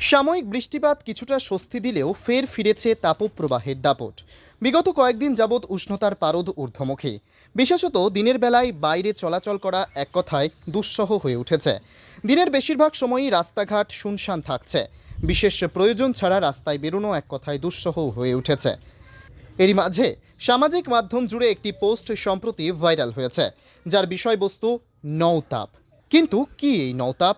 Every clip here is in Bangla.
সাময়িক বৃষ্টিপাত কিছুটা স্বস্তি দিলেও ফের ফিরেছে তাপপ্রবাহের দাপট। বিগত কয়েকদিন যাবৎ উষ্ণতার পারদ ঊর্ধ্বমুখী। বিশেষত দিনের বেলায় বাইরে চলাচল করা এক কথায় দুঃসহ হয়ে উঠেছে। দিনের বেশিরভাগ সময়ই রাস্তাঘাট শুনশান থাকছে। বিশেষ প্রয়োজন ছাড়া রাস্তায় বেরোনো এক কথায় দুঃসহ হয়ে উঠেছে। এরই মাঝে সামাজিক মাধ্যম জুড়ে একটি পোস্ট সম্প্রতি ভাইরাল হয়েছে, যার বিষয়বস্তু নৌতাপ কিন্তু কি এই নৌতাপ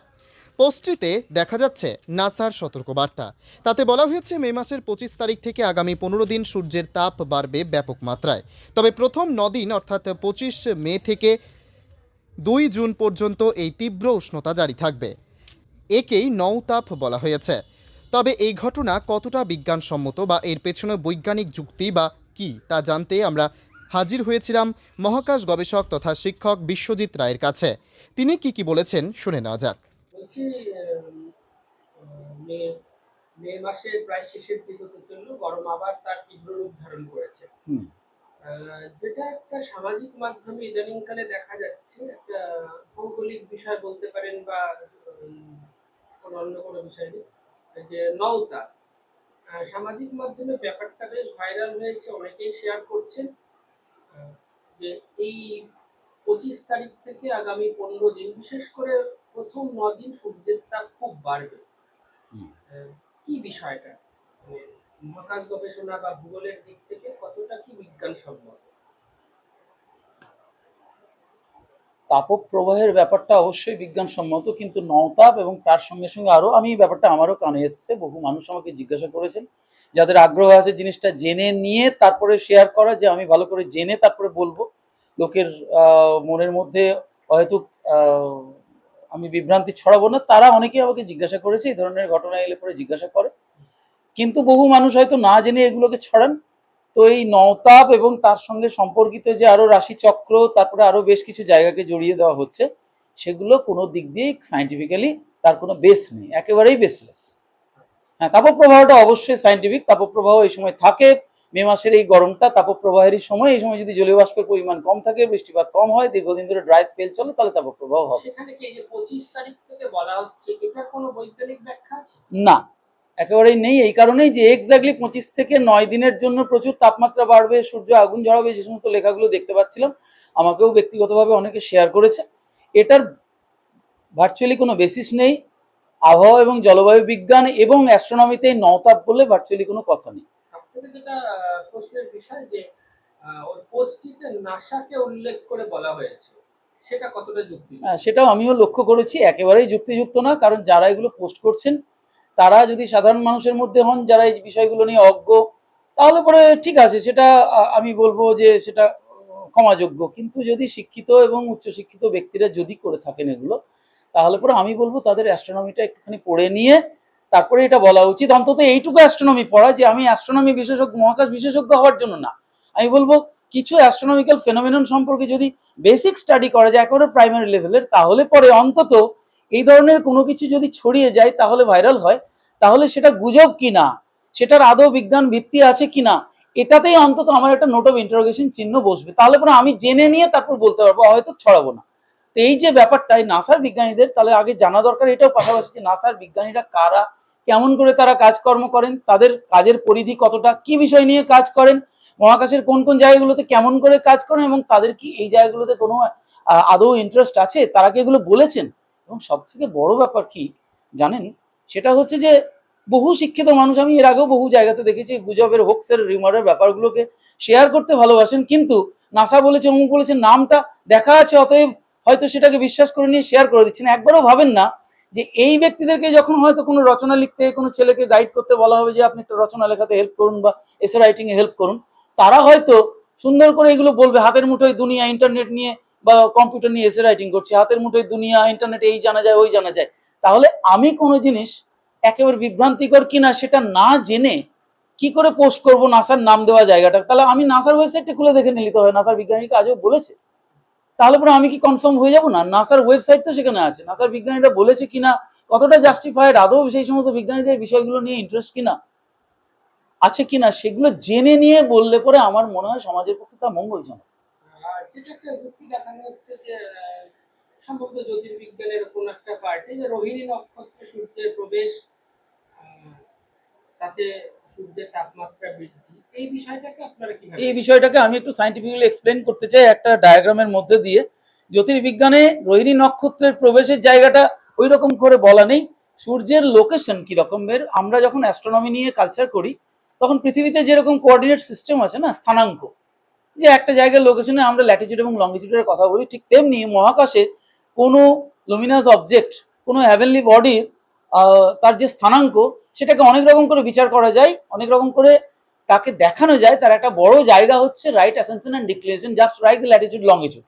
পোস্টটিতে দেখা যাচ্ছে নাসার সতর্কবার্তা। তাতে বলা হয়েছে, মে মাসের পঁচিশ তারিখ থেকে আগামী পনেরো দিন সূর্যের তাপ বাড়বে ব্যাপক মাত্রায়। তবে প্রথম নদিন, অর্থাৎ পঁচিশ মে থেকে দুই জুন পর্যন্ত এই তীব্র উষ্ণতা জারি থাকবে। একেই নৌতাপ বলা হয়েছে। তবে এই ঘটনা কতটা বিজ্ঞানসম্মত বা এর পেছনে বৈজ্ঞানিক যুক্তি বা কি, তা জানতে আমরা হাজির হয়েছিলাম মহাকাশ গবেষক তথা শিক্ষক বিশ্বজিৎ রায়ের কাছে। তিনি কি কি বলেছেন, শুনে নেওয়া যাক। বলছি উম, মে মে মাসের প্রায় শেষের দিকে তো চলল। গরম আবার তার তীব্র রূপ ধারণ করেছে। যেটা একটা সামাজিক মাধ্যমে ইদানিংকালে দেখা যাচ্ছে একটা ভৌগোলিক বিষয় বলতে পারেন বা কোনো অন্য কোনো বিষয় নেই যে নৌতা সামাজিক মাধ্যমে ব্যাপারটা বেশ ভাইরাল হয়েছে অনেকেই শেয়ার করছেন। যে এই পঁচিশ তারিখ থেকে আগামী পনেরো দিন বিশেষ করে প্রথম দিন সূর্যের তাপ খুব বাড়বে। কি বিষয়টা? মানে মহাকাশ গবেষণা বা ভূগোলের দিক থেকে কতটা কি বিজ্ঞানসম্মত? তাপপ্রবাহের ব্যাপারটা অবশ্যই বিজ্ঞানসম্মত কিন্তু নওতাপ এবং তার সঙ্গে সঙ্গে আরও আমি ব্যাপারটা আমারও কানে এসছে বহু মানুষ আমাকে জিজ্ঞাসা করেছেন। যাদের আগ্রহ আছে জিনিসটা জেনে নিয়ে তারপরে শেয়ার করা যে আমি ভালো করে জেনে তারপরে বলব। লোকের আহ, মনের মধ্যে হয়তো আমি বিভ্রান্তি ছড়াবো না, তারা অনেকেই আমাকে জিজ্ঞাসা করেছে, এই ধরনের ঘটনা এলে পরে জিজ্ঞাসা করে। কিন্তু বহু মানুষ হয়তো না জেনে এগুলোকে ছড়ান। তো এই নওতাপ এবং তার সঙ্গে সম্পর্কিত যে আরও রাশিচক্র, তারপরে আরও বেশ কিছু জায়গাকে জড়িয়ে দেওয়া হচ্ছে, সেগুলো কোনো দিক দিয়ে সাইন্টিফিক্যালি তার কোনো বেস নেই, একেবারেই বেসলেস হ্যাঁ তাপপ্রবাহটা অবশ্যই সাইন্টিফিক তাপপ্রবাহ এই সময় থাকে। মে মাসের এই গরমটা তাপপ্রবাহেরই সময় এই সময় যদি জলীয় বাষ্পের পরিমাণ কম থাকে বৃষ্টিপাত কম হয় দীর্ঘদিন ধরে ড্রাই স্পেল চলে তাহলে তাপপ্রবাহ হবে। সেখানে কি যে পঁচিশ তারিখ থেকে বলা হচ্ছে এটার কোনো বৈজ্ঞানিক ব্যাখ্যা আছে? না একেবারেই নেই এই কারণেই যে এক্স্যাক্টলি পঁচিশ থেকে নয় দিনের জন্য প্রচুর তাপমাত্রা বাড়বে সূর্য আগুন ঝরাবে যে সমস্ত লেখাগুলো দেখতে পাচ্ছিলাম আমাকেও ব্যক্তিগতভাবে অনেকে শেয়ার করেছে। এটার ভার্চুয়ালি কোনো বেসিস নেই আবহাওয়া এবং জলবায়ু বিজ্ঞান এবং অ্যাস্ট্রোনমিতে নতাপ বলে ভার্চুয়ালি কোনো কথা নেই। থেকে যেটা প্রশ্নের বিষয় যে পোস্টটিতে নাসাকে উল্লেখ করে বলা হয়েছে সেটা কতটা যুক্তি হ্যাঁ, সেটাও আমিও লক্ষ্য করেছি একেবারেই যুক্তিযুক্ত না কারণ যারা এগুলো পোস্ট করছেন তারা যদি সাধারণ মানুষের মধ্যে হন যারা এই বিষয়গুলো নিয়ে অজ্ঞ তাহলে পরে ঠিক আছে সেটা আমি বলব যে সেটা ক্ষমাযোগ্য। কিন্তু যদি শিক্ষিত এবং উচ্চশিক্ষিত ব্যক্তিরা যদি করে থাকেন এগুলো তাহলে পরে আমি বলব তাদের অ্যাস্ট্রোনমিটা একটুখানি পড়ে নিয়ে তারপরে এটা বলা উচিত। অন্তত এইটুকু অ্যাস্ট্রোনমি পড়া যে আমি অ্যাস্ট্রোনমি বিশেষজ্ঞ, মহাকাশ বিশেষজ্ঞ হওয়ার জন্য না। আমি বলব, কিছু অ্যাস্ট্রোনমিক্যাল ফেনোমেনন সম্পর্কে যদি বেসিক স্টাডি করা যায় একেবারে প্রাইমারি লেভেলের তাহলে পরে অন্তত এই ধরনের কোনো কিছু যদি ছড়িয়ে যায়, তাহলে ভাইরাল হয়। তাহলে সেটা গুজব কিনা? সেটার আদৌ বিজ্ঞান ভিত্তি আছে কিনা? এটাতেই অন্তত আমার একটা নোট অফ ইন্টারোগেশন চিহ্ন বসবে। তাহলে পরে আমি জেনে নিয়ে তারপর বলতে পারব, হয়তো ছড়াবো না। তো এই যে ব্যাপারটাই নাসার বিজ্ঞানীদের, তাহলে আগে জানা দরকার, এটাও পাশাপাশি যে নাসার বিজ্ঞানীরা কারা কেমন করে তারা কাজকর্ম করেন, তাদের কাজের পরিধি কতটা, কি বিষয় নিয়ে কাজ করেন, মহাকাশের কোন কোন জায়গাগুলোতে কেমন করে কাজ করেন এবং তাদের কি এই জায়গাগুলোতে কোনো আদৌ ইন্টারেস্ট আছে, তারা কি এগুলো বলেছেন? এবং সব থেকে বড় ব্যাপার কি জানেন? সেটা হচ্ছে যে বহু শিক্ষিত মানুষ, আমি এর আগেও বহু জায়গাতে দেখেছি, গুজবের হোক্সের রিমারের ব্যাপারগুলোকে শেয়ার করতে ভালোবাসেন, কিন্তু নাসা বলেছে, অমুক বলেছে, নামটা দেখা আছে, অতএব হয়তো সেটাকে বিশ্বাস করে নিয়ে শেয়ার করে দিচ্ছেন, একবারও ভাবেন না। যে এই ব্যক্তিদেরকে যখন হয়তো কোনো রচনা লিখতে, কোনো ছেলেকে গাইড করতে বলা হবে যে, আপনি একটা রচনা লেখাতে হেল্প করুন বা এসে রাইটিং এ হেল্প করুন, তারা হয়তো সুন্দর করে এগুলো বলবে, হাতের মুঠোয় দুনিয়া ইন্টারনেট নিয়ে বা কম্পিউটার নিয়ে এসে রাইটিং করছি, হাতের মুঠোয় দুনিয়া ইন্টারনেট এই জানা যায়, ওই জানা যায়। তাহলে আমি কোনো জিনিস একেবারে বিভ্রান্তিকর কিনা সেটা না জেনে কি করে পোস্ট করব, নাসার নাম দেওয়া জায়গাটা? তাহলে আমি নাসার ওয়েবসাইটটা খুলে দেখে নিতে হয়, নাসার বিজ্ঞানীকে আজও বলেছে। তাহলে পরে আমি কি কনফার্ম হয়ে যাব না? নাসার ওয়েবসাইট তো সেখানে আছে। নাসার বিজ্ঞানীরা বলেছে কিনা, কতটা জাস্টিফাইড আদৌ সেই সমস্ত বিজ্ঞানীদের বিষয়গুলো নিয়ে ইন্টারেস্ট কিনা, আছে কিনা, সেগুলো জেনে নিয়ে বললে পরে আমার মনে হয় সমাজের পক্ষে তা মঙ্গলজনক। সম্ভবত জ্যোতির্বিজ্ঞানের একটা রোহিণী নক্ষত্রে সূর্যের প্রবেশ সূর্যের তাপমাত্রা বৃদ্ধি। এই বিষয়টাকে আমি একটু সাইন্টিফিক্যালি এক্সপ্লেন করতে চাই একটা ডায়াগ্রামের মধ্যে দিয়ে। জ্যোতির্বিজ্ঞানে রোহিণী নক্ষত্রের প্রবেশের জায়গাটা ওই রকম করে বলা নেই। সূর্যের লোকেশন কি রকমের আমরা যখন অ্যাস্ট্রোনমি নিয়ে কালচার করি, তখন পৃথিবীতে যেরকম কোঅর্ডিনেট সিস্টেম আছে না, স্থানাঙ্ক, যে একটা জায়গার লোকেশনে আমরা ল্যাটিটিউড এবং লঙ্গিটিউডের কথা বলি, ঠিক তেমনি মহাকাশে কোনো লুমিনাস অবজেক্ট কোনো হ্যাভেনলি বডির তার যে স্থানাঙ্ক, সেটাকে অনেক রকম করে বিচার করা যায়, অনেক রকম করে তাকে দেখানো যায়, তার একটা বড় জায়গা হচ্ছে right ascension and declination just right latitude longitude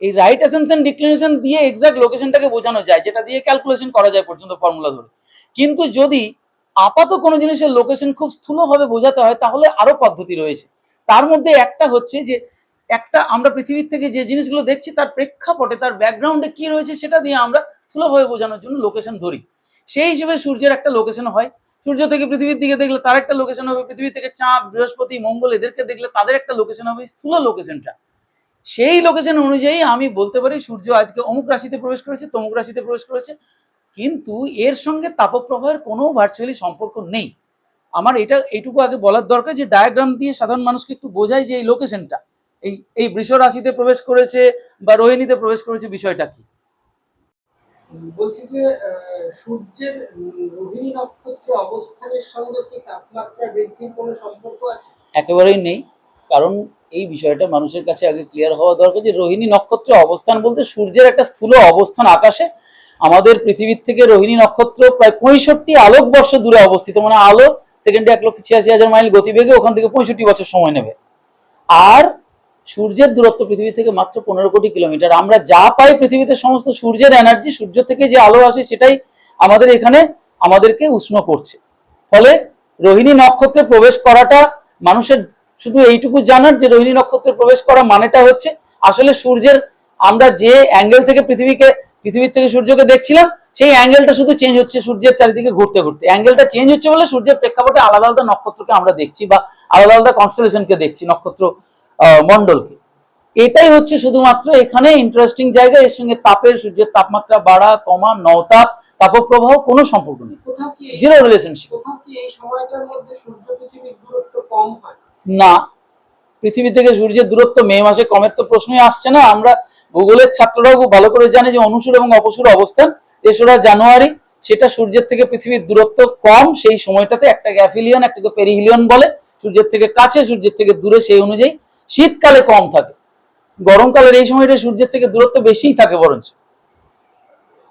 এই রাইট অ্যাসেনশন ডিক্লিনেশন দিয়ে এক্সাক্ট লোকেশনটাকে বোঝানো যায়, যেটা দিয়ে ক্যালকুলেশন করা যায় পর্যন্ত ফর্মুলা ধরে। কিন্তু যদি আপাত কোনো জিনিসের লোকেশন খুব স্থূলভাবে বোঝাতে হয়, তাহলে আরও পদ্ধতি রয়েছে। তার মধ্যে একটা হচ্ছে যে, একটা আমরা পৃথিবীর থেকে যে জিনিসগুলো দেখছি, তার প্রেক্ষাপটে তার ব্যাকগ্রাউন্ডে কি রয়েছে, সেটা দিয়ে আমরা স্থূলভাবে বোঝানোর জন্য লোকেশন ধরি। সেই হিসেবে সূর্যের একটা লোকেশন হয় সূর্য থেকে পৃথিবীর দিকে দেখলে তার একটা লোকেশন হবে, পৃথিবী থেকে চাঁদ, বৃহস্পতি, মঙ্গল এদেরকে দেখলে তাদের একটা লোকেশন হবে স্থূল লোকেশনটা সেই লোকেশন অনুযায়ী আমি বলতে পারি সূর্য আজকে অমুক রাশিতে প্রবেশ করেছে, তমুক রাশিতে প্রবেশ করেছে। কিন্তু এর সঙ্গে তাপপ্রবাহের কোনো ভার্চুয়ালি সম্পর্ক নেই। আমার এটা, এইটুকু আগে বলার দরকার যে ডায়াগ্রাম দিয়ে সাধারণ মানুষকে একটু বোঝায় যে এই লোকেশনটা এই এই বৃষ রাশিতে প্রবেশ করেছে বা রোহিণীতে প্রবেশ করেছে বিষয়টা কি। বলছি যে সূর্যের রোহিণী নক্ষত্রে অবস্থানের সঙ্গে কি তাপমাত্রা বৃদ্ধির কোনো সম্পর্ক আছে? একেবারেই নেই। কারণ এই বিষয়টা মানুষের কাছে আগে ক্লিয়ার হওয়া দরকার যে, রোহিণী নক্ষত্রে অবস্থান বলতে সূর্যের একটা স্থূল অবস্থান আকাশে। আমাদের পৃথিবীর থেকে রোহিণী নক্ষত্র প্রায় পঁয়ষট্টি আলোকবর্ষ দূরে অবস্থিত। মানে আলো সেকেন্ডে এক লক্ষ ছিয়াশি হাজার মাইল গতিবেগে ওখান থেকে পঁয়ষট্টি বছর সময় নেবে। আর সূর্যের দূরত্ব পৃথিবী থেকে মাত্র পনেরো কোটি কিলোমিটার। আমরা যা পাই পৃথিবীতে সমস্ত সূর্যের এনার্জি সূর্য থেকে যে আলো আসে সেটাই আমাদের এখানে আমাদেরকে উষ্ণ করছে। ফলে রোহিণী নক্ষত্রে প্রবেশ করাটা মানুষের শুধু এইটুকু জানার যে রোহিণী নক্ষত্রে প্রবেশ করা মানেটা হচ্ছে আসলে সূর্যের আমরা যে অ্যাঙ্গেল থেকে পৃথিবীকে, পৃথিবীর থেকে সূর্যকে দেখছিলাম, সেই অ্যাঙ্গেলটা শুধু চেঞ্জ হচ্ছে সূর্যের চারিদিকে ঘুরতে ঘুরতে। অ্যাঙ্গেলটা চেঞ্জ হচ্ছে বলে সূর্যের প্রেক্ষাপটে আলাদা আলাদা নক্ষত্রকে আমরা দেখছি বা আলাদা আলাদা কনস্টেলেশনকে দেখছি, নক্ষত্র মণ্ডলকে। এটাই হচ্ছে শুধুমাত্র এখানে ইন্টারেস্টিং জায়গা এর সঙ্গে তাপের সূর্যের তাপমাত্রা বাড়া কমা নওতাপ তাপপ্রবাহ কোনো সম্পর্ক নেই। জিরো রিলেশনশিপ না। পৃথিবী থেকে সূর্যের দূরত্ব মে মাসে কমের তো প্রশ্নই আসছে না। আমরা ভূগোলের ছাত্ররাও খুব ভালো করে জানে যে অনুসুর এবং অপসুর অবস্থান তেসরা জানুয়ারি সেটা সূর্যের থেকে পৃথিবীর দূরত্ব কম সেই সময়টাতে একটা গ্যাফিলিয়ন একটাকে পেরিহিলিয়ন বলে। সূর্যের থেকে কাছে সূর্যের থেকে দূরে সেই অনুযায়ী শীতকালে কম থাকে। গরমকালের এই সময়টা সূর্যের থেকে দূরত্ব বেশিই থাকে বরঞ্চ।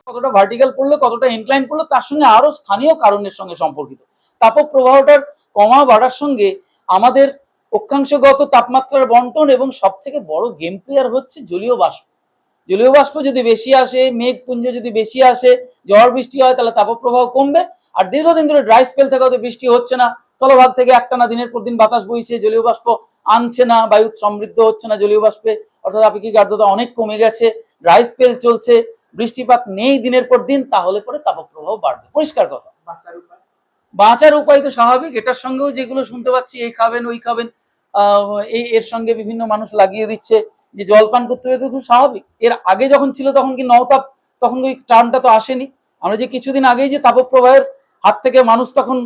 কতটা ভার্টিক্যাল পড়ল, কতটা ইনক্লাইন পড়ল, তার সঙ্গে আরও স্থানীয় কারণের সঙ্গে সম্পর্কিত। তাপপ্রবাহটার কমা বাড়ার সঙ্গে আমাদের অক্ষাংশগত তাপমাত্রার বন্টন এবং সব থেকে বড় গেম প্লেয়ার হচ্ছে জলীয় বাষ্প। জলীয় বাষ্প যদি বেশি আসে, মেঘপুঞ্জ যদি বেশি আসে, ঝড় বৃষ্টি হয়, তাহলে তাপপ্রবাহ কমবে। আর দীর্ঘদিন ধরে ড্রাই স্পেল থেকে হয়তো বৃষ্টি হচ্ছে না। স্থলভাগ থেকে একটানা দিনের পর দিন বাতাস বইছে, জলীয় বাষ্প আনছে না বায়ু সমৃদ্ধ হচ্ছে না জলীয় বাষ্পে অর্থাৎ আপেক্ষিক আর্দ্রতা অনেক কমে গেছে ড্রাই স্পেল চলছে বৃষ্টিপাত নেই দিনের পর দিন তাহলে পরে তাপপ্রবাহ বাড়বে। পরিষ্কার কথা। বাঁচার উপায়? তো স্বাভাবিক এটার সঙ্গেও যেগুলো শুনতে পাচ্ছি এই খাবেন ওই খাবেন আহ, এই এর সঙ্গে বিভিন্ন মানুষ লাগিয়ে দিচ্ছে যে জল পান করতে হবে তো খুব স্বাভাবিক। এর আগে যখন ছিল তখন কি নওতাপ তখন ওই টার্মটা তো আসেনি। আমরা যে কিছুদিন আগেই যে তাপপ্রবাহের হাত থেকে মানুষ তখন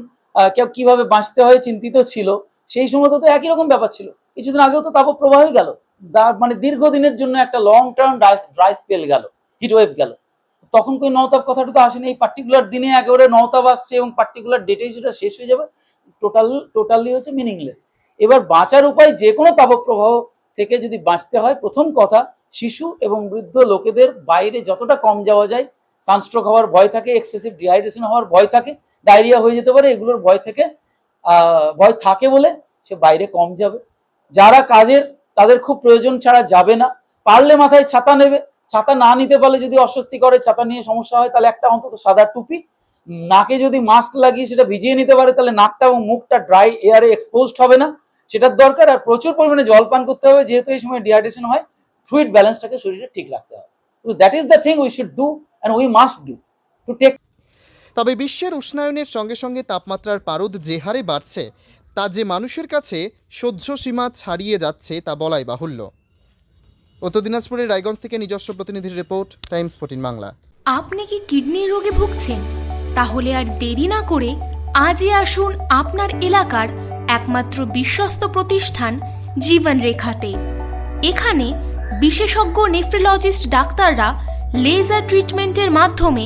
কেউ কীভাবে বাঁচতে হয় চিন্তিত ছিল সেই সময় তো একই রকম ব্যাপার ছিল। কিছুদিন আগেও তো তাপপ্রবাহই গেল। মানে দীর্ঘদিনের জন্য একটা লং টার্ম ড্রাই স্পেল গেল হিটওয়েভ গেল। তখন কই নওতাপ কথাটা তো আসেনি, এই পার্টিকুলার দিনে একেবারে নওতাপ আসছে এবং পার্টিকুলার ডেটে সেটা শেষ হয়ে যাবে টোটাল টোটালি হচ্ছে মিনিংলেস এবার বাঁচার উপায় যে কোনো তাপপ্রবাহ থেকে যদি বাঁচতে হয়, প্রথম কথা, শিশু এবং বৃদ্ধ লোকেদের বাইরে যতটা কম যাওয়া যায় সানস্ট্রোক হওয়ার ভয় থাকে এক্সেসিভ ডিহাইড্রেশন হওয়ার ভয় থাকে ডায়রিয়া হয়ে যেতে পারে, এগুলোর ভয় থেকে ভয় থাকে বলে সে বাইরে কম যাবে। যারা কাজের, তাদের খুব প্রয়োজন ছাড়া যাবে না। পারলে মাথায় ছাতা নেবে। ছাতা না নিতে পারলে যদি অস্বস্তি করে, ছাতা নিয়ে সমস্যা হয়, তাহলে একটা অন্তত সাদা টুপি, নাকে যদি মাস্ক লাগিয়ে সেটা ভিজিয়ে নিতে পারে, তাহলে নাকটা এবং মুখটা ড্রাই এয়ারে এক্সপোজড হবে না। সেটার দরকার আর প্রচুর পরিমাণে জল পান করতে হবে। যেহেতু এই সময় ডিহাইড্রেশন হয় ফ্লুইড ব্যালেন্সটাকে শরীরে ঠিক রাখতে হবে। That is the thing we should do and we must do to take তবে বিশ্বের উষ্ণায়নের সঙ্গে সঙ্গে তাপমাত্রার পারদ যে হারে বাড়ছে, তা যে মানুষের কাছে সহ্য সীমা ছাড়িয়ে যাচ্ছে তা বলাই বাহুল্য। উত্তর দিনাজপুরের রায়গঞ্জ থেকে নিজস্ব প্রতিনিধির রিপোর্ট, টাইমস ফোর্টিন বাংলা। আপনি কি কিডনির রোগে ভুগছেন? তাহলে আর দেরি না করে আজই আসুন আপনার এলাকার একমাত্র বিশ্বস্ত প্রতিষ্ঠান জীবন রেখাতে এখানে বিশেষজ্ঞ নেফ্রোলজিস্ট ডাক্তাররা লেজার ট্রিটমেন্টের মাধ্যমে